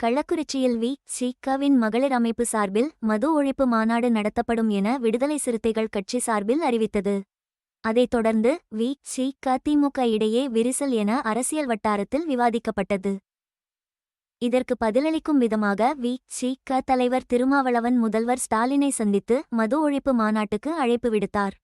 கள்ளக்குறிச்சியில் வி சீக்காவின் மகளிர் அமைப்பு சார்பில் மது ஒழிப்பு மாநாடு நடத்தப்படும் என விடுதலை சிறுத்தைகள் கட்சி சார்பில் அறிவித்தது. அதைத் தொடர்ந்து வி சி.க. திமுக இடையே விரிசல் என அரசியல் வட்டாரத்தில் விவாதிக்கப்பட்டது. இதற்கு பதிலளிக்கும் விதமாக வி சி.க. தலைவர் திருமாவளவன் முதல்வர் ஸ்டாலினை சந்தித்து மது ஒழிப்பு மாநாட்டுக்கு அழைப்பு விடுத்தார்.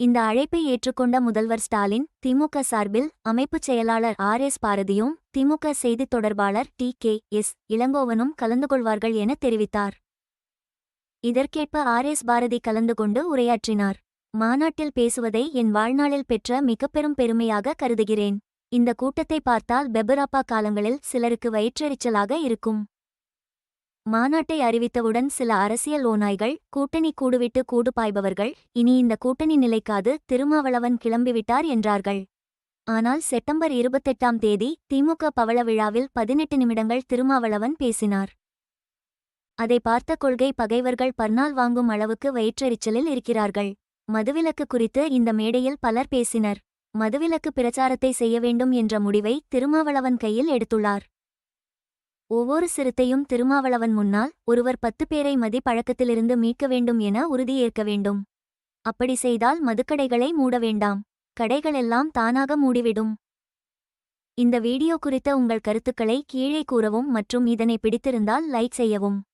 இந்த அழைப்பை ஏற்றுக்கொண்ட முதல்வர் ஸ்டாலின் திமுக சார்பில் அமைப்புச் செயலாளர் ஆர் எஸ் பாரதியும் திமுக செய்தித் தொடர்பாளர் டி கே எஸ் இளங்கோவனும் கலந்து கொள்வார்கள் என தெரிவித்தார். இதற்கேற்ப ஆர் எஸ் பாரதி கலந்து கொண்டு உரையாற்றினார். மாநாட்டில் பேசுவதை என் வாழ்நாளில் பெற்ற மிகப்பெரும் பெருமையாக கருதுகிறேன். இந்த கூட்டத்தை பார்த்தால் பெபராப்பா காலங்களில் சிலருக்கு வயிற்றெரிச்சலாக இருக்கும். மாநாட்டை அறிவித்தவுடன் சில அரசியல் ஓநாய்கள் கூட்டணி கூடுவிட்டு கூடு பாய்பவர்கள் இனி இந்த கூட்டணி நிலைக்காது திருமாவளவன் கிளம்பிவிட்டார் என்றார்கள். ஆனால் செப்டம்பர் இருபத்தெட்டாம் தேதி திமுக பவள விழாவில் பதினெட்டு நிமிடங்கள் திருமாவளவன் பேசினார். அதை பார்த்த கொள்கை பகைவர்கள் பர்னால் வாங்கும் அளவுக்கு வயிற்றெரிச்சலில் இருக்கிறார்கள். மதுவிலக்கு குறித்து இந்த மேடையில் பலர் பேசினர். மதுவிலக்கு பிரச்சாரத்தை செய்ய வேண்டும் என்ற முடிவை திருமாவளவன் கையில் எடுத்துள்ளார். ஒவ்வொரு சிறுத்தையும் திருமாவளவன் முன்னால் ஒருவர் பத்து பேரை மதி பழக்கத்திலிருந்து மீட்க வேண்டும் என உறுதியேற்க வேண்டும். அப்படி செய்தால் மதுக்கடைகளை மூட வேண்டாம். கடைகளெல்லாம் தானாக மூடிவிடும். இந்த வீடியோ குறித்த உங்கள் கருத்துக்களை கீழே கூறவும் மற்றும் இதனை பிடித்திருந்தால் லைக் செய்யவும்.